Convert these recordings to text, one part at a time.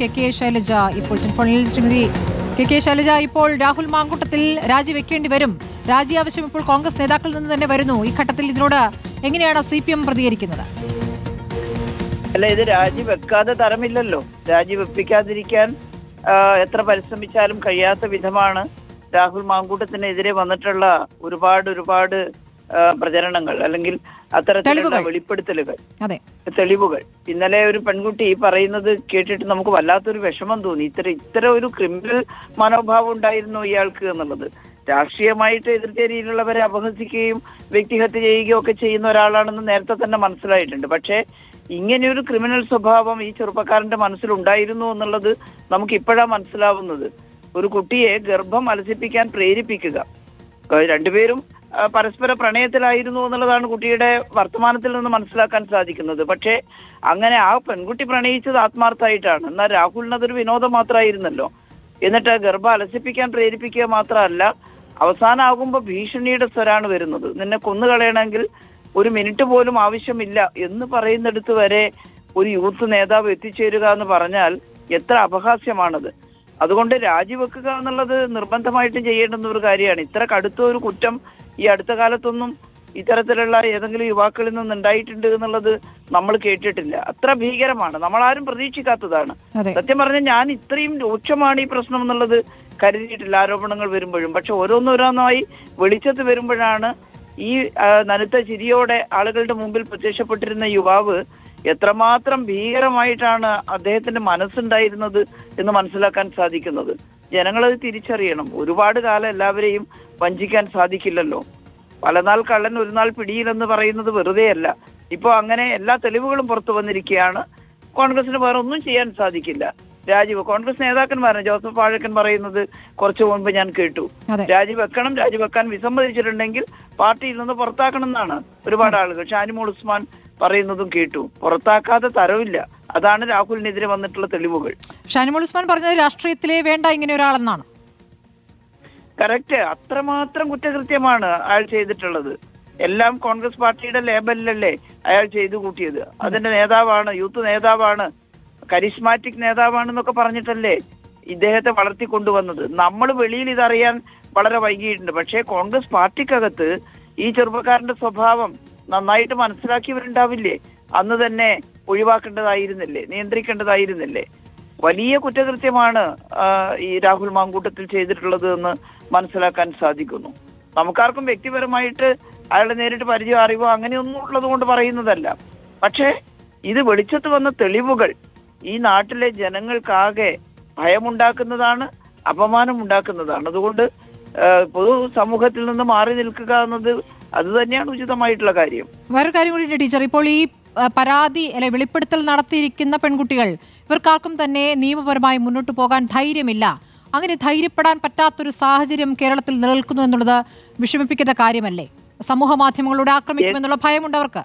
K K Shailaja ഇപ്പോൾ ടെലിഫോണിൽ Shrimati K K Shailaja ഇപ്പോൾ രാഹുൽ മാങ്കൂട്ടത്തിൽ രാജിവെക്കേണ്ടി വരും. രാജി ആവശ്യം ഇപ്പോൾ കോൺഗ്രസ് നേതാക്കളിൽ നിന്ന് തന്നെ വരുന്നു. ഈ ഘട്ടത്തിൽ ഇതിനോട് എങ്ങനെയാണ് സി പി എം പ്രതികരിക്കുന്നത്? അല്ല ഇത് രാജിവെക്കാതെ തരമില്ലല്ലോ. രാജിവെപ്പിക്കാതിരിക്കാൻ എത്ര പരിശ്രമിച്ചാലും കഴിയാത്ത വിധമാണ് രാഹുൽ മാങ്കൂട്ടത്തിനെതിരെ വന്നിട്ടുള്ള ഒരുപാട് ഒരുപാട് പ്രചരണങ്ങൾ അല്ലെങ്കിൽ അത്തരത്തിലുള്ള. വെളിപ്പെടുത്തലുകൾ തെളിവുകൾ. ഇന്നലെ ഒരു പെൺകുട്ടി ഈ പറയുന്നത് കേട്ടിട്ട് നമുക്ക് വല്ലാത്തൊരു വിഷമം തോന്നി. ഇത്ര ഇത്തരം ഒരു ക്രിമിനൽ മനോഭാവം ഉണ്ടായിരുന്നു ഇയാൾക്ക് എന്നുള്ളത്. രാഷ്ട്രീയമായിട്ട് എതിർചേരിയിലുള്ളവരെ അപഹസിക്കുകയും വ്യക്തിഹത്യ ചെയ്യുകയും ഒക്കെ ചെയ്യുന്ന ഒരാളാണെന്ന് നേരത്തെ തന്നെ മനസ്സിലായിട്ടുണ്ട്. പക്ഷേ ഇങ്ങനെയൊരു ക്രിമിനൽ സ്വഭാവം ഈ ചെറുപ്പക്കാരന്റെ മനസ്സിലുണ്ടായിരുന്നു എന്നുള്ളത് നമുക്ക് ഇപ്പോഴാണ് മനസ്സിലാവുന്നത്. ഒരു കുട്ടിയെ ഗർഭം അലസിപ്പിക്കാൻ പ്രേരിപ്പിക്കുക. രണ്ടുപേരും പരസ്പര പ്രണയത്തിലായിരുന്നു എന്നുള്ളതാണ് കുട്ടിയുടെ വർത്തമാനത്തിൽ നിന്ന് മനസ്സിലാക്കാൻ സാധിക്കുന്നത്. പക്ഷേ അങ്ങനെ ആ പെൺകുട്ടി പ്രണയിച്ചത് ആത്മാർത്ഥമായിട്ടാണ്. എന്നാൽ രാഹുലിനതൊരു വിനോദം മാത്രമായിരുന്നല്ലോ. എന്നിട്ട് ഗർഭ അലസിപ്പിക്കാൻ പ്രേരിപ്പിക്കുക മാത്രമല്ല അവസാനമാകുമ്പോൾ ഭീഷണിയുടെ സ്വരാണ് വരുന്നത്. നിന്നെ കൊന്നുകളയണമെങ്കിൽ ഒരു മിനിറ്റ് പോലും ആവശ്യമില്ല എന്ന് പറയുന്നിടത്ത് വരെ ഒരു യൂത്ത് നേതാവ് എത്തിച്ചേരുക എന്ന് പറഞ്ഞാൽ എത്ര അപഹാസ്യമാണത്. അതുകൊണ്ട് രാജിവെക്കുക എന്നുള്ളത് നിർബന്ധമായിട്ടും ചെയ്യേണ്ടുന്ന ഒരു കാര്യമാണ്. ഇത്ര കടുത്ത ഒരു കുറ്റം ഈ അടുത്ത കാലത്തൊന്നും ഇത്തരത്തിലുള്ള ഏതെങ്കിലും യുവാക്കളിൽ നിന്ന് ഉണ്ടായിട്ടുണ്ട് എന്നുള്ളത് നമ്മൾ കേട്ടിട്ടില്ല. അത്ര ഭീകരമാണ്. നമ്മൾ ആരും പ്രതീക്ഷിക്കാത്തതാണ് സത്യം പറഞ്ഞാൽ ഞാൻ ഇത്രയും രൂക്ഷമാണ് ഈ പ്രശ്നം എന്നുള്ളത് കരുതിയിട്ടില്ല ആരോപണങ്ങൾ വരുമ്പോഴും. പക്ഷെ ഓരോന്നോരോന്നായി വെളിച്ചത്ത് വരുമ്പോഴാണ് ഈ നനുത്ത ചിരിയോടെ ആളുകളുടെ മുമ്പിൽ പ്രത്യക്ഷപ്പെട്ടിരുന്ന യുവാവ് എത്രമാത്രം ഭീകരമായിട്ടാണ് അദ്ദേഹത്തിന്റെ മനസ്സുണ്ടായിരുന്നത് എന്ന് മനസ്സിലാക്കാൻ സാധിക്കുന്നത്. ജനങ്ങളത് തിരിച്ചറിയണം. ഒരുപാട് കാലം എല്ലാവരെയും വഞ്ചിക്കാൻ സാധിക്കില്ലല്ലോ. പലനാൾ കള്ളൻ ഒരു നാൾ പിടിയിലെന്ന് പറയുന്നത് വെറുതെയല്ല. ഇപ്പോൾ അങ്ങനെ എല്ലാ തെളിവുകളും പുറത്തു വന്നിരിക്കുകയാണ്. കോൺഗ്രസിന് വേറെ ഒന്നും ചെയ്യാൻ സാധിക്കില്ല. രാജീവ് കോൺഗ്രസ് നേതാക്കന്മാരാണ്. ജോസഫ് വാഴക്കൻ പറയുന്നത് കുറച്ചു മുൻപ് ഞാൻ കേട്ടു. രാജിവെക്കണം രാജിവെക്കാൻ വിസമ്മതിച്ചിട്ടുണ്ടെങ്കിൽ പാർട്ടിയിൽ നിന്ന് പുറത്താക്കണം എന്നാണ് ഒരുപാട് ആളുകൾ. ഷാനിമോൾ ഉസ്മാൻ പറയുന്നതും കേട്ടു. പുറത്താക്കാതെ തരവില്ല അതാണ് രാഹുലിനെതിരെ വന്നിട്ടുള്ള തെളിവുകൾ. ഷാനിമോൾ ഉസ്മാൻ പറഞ്ഞത് രാഷ്ട്രീയത്തിലെ വേണ്ട ഇങ്ങനെ ഒരാളെന്നാണ്. കറക്റ്റ് അത്രമാത്രം കുറ്റകൃത്യമാണ് അയാൾ ചെയ്തിട്ടുള്ളത്. എല്ലാം കോൺഗ്രസ് പാർട്ടിയുടെ ലേബലിലല്ലേ അയാൾ ചെയ്തു കൂട്ടിയത്. അതിന്റെ നേതാവാണ് യൂത്ത് നേതാവാണ് കരിസ്മാറ്റിക് നേതാവാണെന്നൊക്കെ പറഞ്ഞിട്ടല്ലേ ഇദ്ദേഹത്തെ വളർത്തി കൊണ്ടുവന്നത് നമ്മൾ വെളിയിൽ ഇതറിയാൻ വളരെ വൈകിയിട്ടുണ്ട്. പക്ഷേ കോൺഗ്രസ് പാർട്ടിക്കകത്ത് ഈ ചെറുപ്പക്കാരന്റെ സ്വഭാവം നന്നായിട്ട് മനസ്സിലാക്കിയവരുണ്ടാവില്ലേ? അന്ന് തന്നെ ഒഴിവാക്കേണ്ടതായിരുന്നില്ലേ? നിയന്ത്രിക്കേണ്ടതായിരുന്നില്ലേ? വലിയ കുറ്റകൃത്യമാണ് ഈ രാഹുൽ മാങ്കൂട്ടത്തിൽ ചെയ്തിട്ടുള്ളത് എന്ന് മനസ്സിലാക്കാൻ സാധിക്കുന്നു. നമുക്കാർക്കും വ്യക്തിപരമായിട്ട് അയാളെ നേരിട്ട് പരിചയം അറിവോ അങ്ങനെയൊന്നും ഉള്ളത് കൊണ്ട് പറയുന്നതല്ല. പക്ഷേ ഇത് വെളിച്ചത്ത് വന്ന തെളിവുകൾ ഈ നാട്ടിലെ ജനങ്ങൾക്കാകെ ഭയമുണ്ടാക്കുന്നതാണ് അപമാനം ഉണ്ടാക്കുന്നതാണ് അതുകൊണ്ട് പൊതു സമൂഹത്തിൽ നിന്ന് മാറി നിൽക്കുക എന്നത് അത് തന്നെയാണ് ഉചിതമായിട്ടുള്ള കാര്യം. വേറൊരു കാര്യം കൂടി ടീച്ചർ. ഇപ്പോൾ ഈ പരാതി അല്ലെ വെളിപ്പെടുത്തൽ നടത്തിയിരിക്കുന്ന പെൺകുട്ടികൾ ഇവർക്കാർക്കും തന്നെ നിയമപരമായി മുന്നോട്ട് പോകാൻ ധൈര്യമില്ല. അങ്ങനെ ധൈര്യപ്പെടാൻ പറ്റാത്തൊരു സാഹചര്യം കേരളത്തിൽ നിലനിൽക്കുന്നു എന്നുള്ളത് വിഷമിപ്പിക്കുന്ന കാര്യമല്ലേ? സമൂഹ മാധ്യമങ്ങളോട് ആക്രമിക്കുമെന്നുള്ള ഭയമുണ്ട് അവർക്ക്.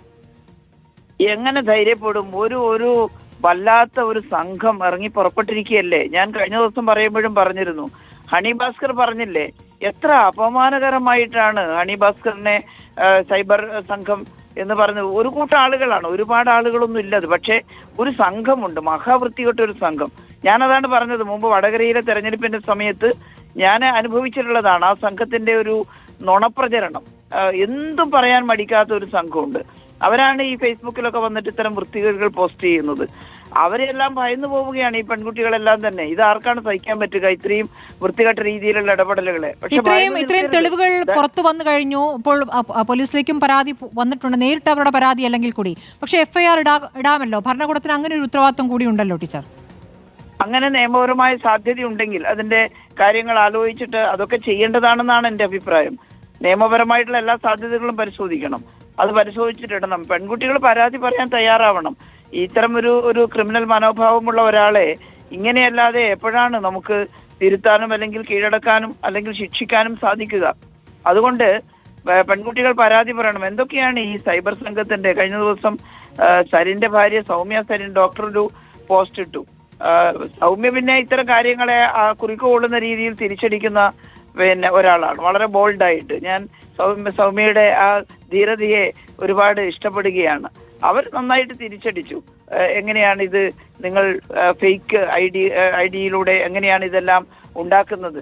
എങ്ങനെ ധൈര്യപ്പെടും? ഒരു ഒരു വല്ലാത്ത ഒരു സംഘം ഇറങ്ങി പുറപ്പെട്ടിരിക്കുകയല്ലേ? ഞാൻ കഴിഞ്ഞ ദിവസം പറയുമ്പോഴും പറഞ്ഞിരുന്നു. ഹണി ഭാസ്കർ പറഞ്ഞില്ലേ എത്ര അപമാനകരമായിട്ടാണ് ഹണി ഭാസ്കറിനെ സൈബർ സംഘം എന്ന് പറഞ്ഞത്. ഒരു കൂട്ടം ആളുകളാണ്. ഒരുപാട് ആളുകളൊന്നും ഇല്ലത് പക്ഷേ ഒരു സംഘമുണ്ട്. മഹാവൃത്തികെട്ട ഒരു സംഘം. ഞാനതാണ് പറഞ്ഞത്. മുമ്പ് വടകരയിലെ തെരഞ്ഞെടുപ്പിന്റെ സമയത്ത് ഞാൻ അനുഭവിച്ചിട്ടുള്ളതാണ് ആ സംഘത്തിന്റെ ഒരു നുണപ്രചരണം. എന്തും പറയാൻ മടിക്കാത്ത ഒരു സംഘമുണ്ട്. അവരാണ് ഈ ഫേസ്ബുക്കിലൊക്കെ വന്നിട്ട് ഇത്തരം വൃത്തികേടുകൾ പോസ്റ്റ് ചെയ്യുന്നത്. അവരെല്ലാം ഭയന്നു പോവുകയാണ് ഈ പെൺകുട്ടികളെല്ലാം തന്നെ. ഇത് ആർക്കാണ് സഹിക്കാൻ പറ്റുക? ഇത്രയും വൃത്തികെട്ട രീതിയിലുള്ള ഇടപെടലുകളെ. ഇത്രയും ഇത്രയും തെളിവുകൾ പുറത്തു വന്നു കഴിഞ്ഞു. ഇപ്പോൾ പോലീസിലേക്കും പരാതി വന്നിട്ടുണ്ട്. നേരിട്ട് അവരുടെ പരാതി അല്ലെങ്കിൽ കൂടി. പക്ഷെ എഫ്ഐആർ ഇടാ ഇടാമല്ലോ? ഭരണകൂടത്തിന് അങ്ങനെ ഒരു ഉത്തരവാദിത്വം കൂടി ഉണ്ടല്ലോ ടീച്ചർ? അങ്ങനെ നിയമപരമായ സാധ്യതയുണ്ടെങ്കിൽ അതിന്റെ കാര്യങ്ങൾ ആലോചിച്ചിട്ട് അതൊക്കെ ചെയ്യേണ്ടതാണെന്നാണ് എന്റെ അഭിപ്രായം. നിയമപരമായിട്ടുള്ള എല്ലാ സാധ്യതകളും പരിശോധിക്കണം. അത് പരിശോധിച്ചിട്ടിടണം. പെൺകുട്ടികൾ പരാതി പറയാൻ തയ്യാറാവണം. ഇത്തരം ഒരു ഒരു ക്രിമിനൽ മനോഭാവമുള്ള ഒരാളെ ഇങ്ങനെയല്ലാതെ എപ്പോഴാണ് നമുക്ക് തിരുത്താനും അല്ലെങ്കിൽ കീഴടക്കാനും അല്ലെങ്കിൽ ശിക്ഷിക്കാനും സാധിക്കുക? അതുകൊണ്ട് പെൺകുട്ടികൾ പരാതി പറയണം. എന്തൊക്കെയാണ് ഈ സൈബർ സംഘത്തിന്റെ കഴിഞ്ഞ ദിവസം സരിന്റെ ഭാര്യ സൗമ്യ സരിൻ ഡോക്ടർ ഒരു പോസ്റ്റ് ഇട്ടു. സൗമ്യ പിന്നെ ഇത്തരം കാര്യങ്ങളെ ആ, കുറിക്കുകൊള്ളുന്ന രീതിയിൽ തിരിച്ചടിക്കുന്ന പിന്നെ ഒരാളാണ്. വളരെ ബോൾഡായിട്ട് ഞാൻ സൗമ്യ സൗമ്യയുടെ ആ ധീരതയെ ഒരുപാട് ഇഷ്ടപ്പെടുകയാണ്. അവർ നന്നായിട്ട് തിരിച്ചടിച്ചു. എങ്ങനെയാണ് ഇത് നിങ്ങൾ ഫേക്ക് ഐ ഡി ഐ ഡിയിലൂടെ എങ്ങനെയാണ് ഇതെല്ലാം ഉണ്ടാക്കുന്നത്?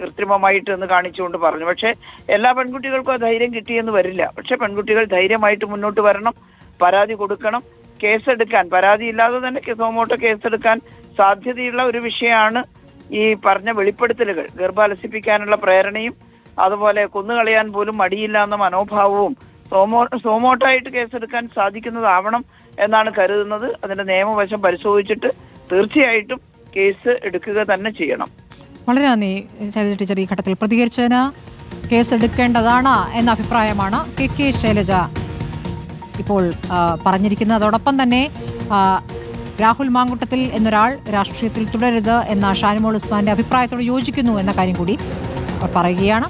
കൃത്രിമമായിട്ട് എന്ന് കാണിച്ചുകൊണ്ട് പറഞ്ഞു. പക്ഷേ എല്ലാ പെൺകുട്ടികൾക്കും ആ ധൈര്യം കിട്ടിയെന്ന് വരില്ല. പക്ഷെ പെൺകുട്ടികൾ ധൈര്യമായിട്ട് മുന്നോട്ട് വരണം പരാതി കൊടുക്കണം കേസെടുക്കാൻ. പരാതി ഇല്ലാതെ തന്നെ കിസോമോട്ടോ കേസെടുക്കാൻ സാധ്യതയുള്ള ഒരു വിഷയമാണ് ഈ പറഞ്ഞ വെളിപ്പെടുത്തലുകൾ. ഗർഭാലസിപ്പിക്കാനുള്ള പ്രേരണയും അതുപോലെ കൊന്നുകളയാൻ പോലും മടിയില്ല എന്ന മനോഭാവവും സോമോ സോമോട്ടായിട്ട് കേസെടുക്കാൻ സാധിക്കുന്നതാവണം എന്നാണ് കരുതുന്നത്. അതിന്റെ നിയമവശം പരിശോധിച്ചിട്ട് തീർച്ചയായിട്ടും കേസ് എടുക്കുക തന്നെ ചെയ്യണം. വളരെ നന്ദി ശൈലജ ടീച്ചർ ഈ ഘട്ടത്തിൽ പ്രതികരിച്ചതിന്. കേസ് എടുക്കേണ്ടതാണ് എന്ന അഭിപ്രായമാണ് കെ കെ ശൈലജ ഇപ്പോൾ പറഞ്ഞിരിക്കുന്നത് അതോടൊപ്പം തന്നെ രാഹുൽ മാങ്കുട്ടത്തിൽ എന്നൊരാൾ രാഷ്ട്രീയത്തിൽ തുടരരുത് എന്ന ഷാനിമോൾ ഉസ്മാന്റെ അഭിപ്രായത്തോട് യോജിക്കുന്നു എന്ന കാര്യം കൂടി പറയുകയാണ്.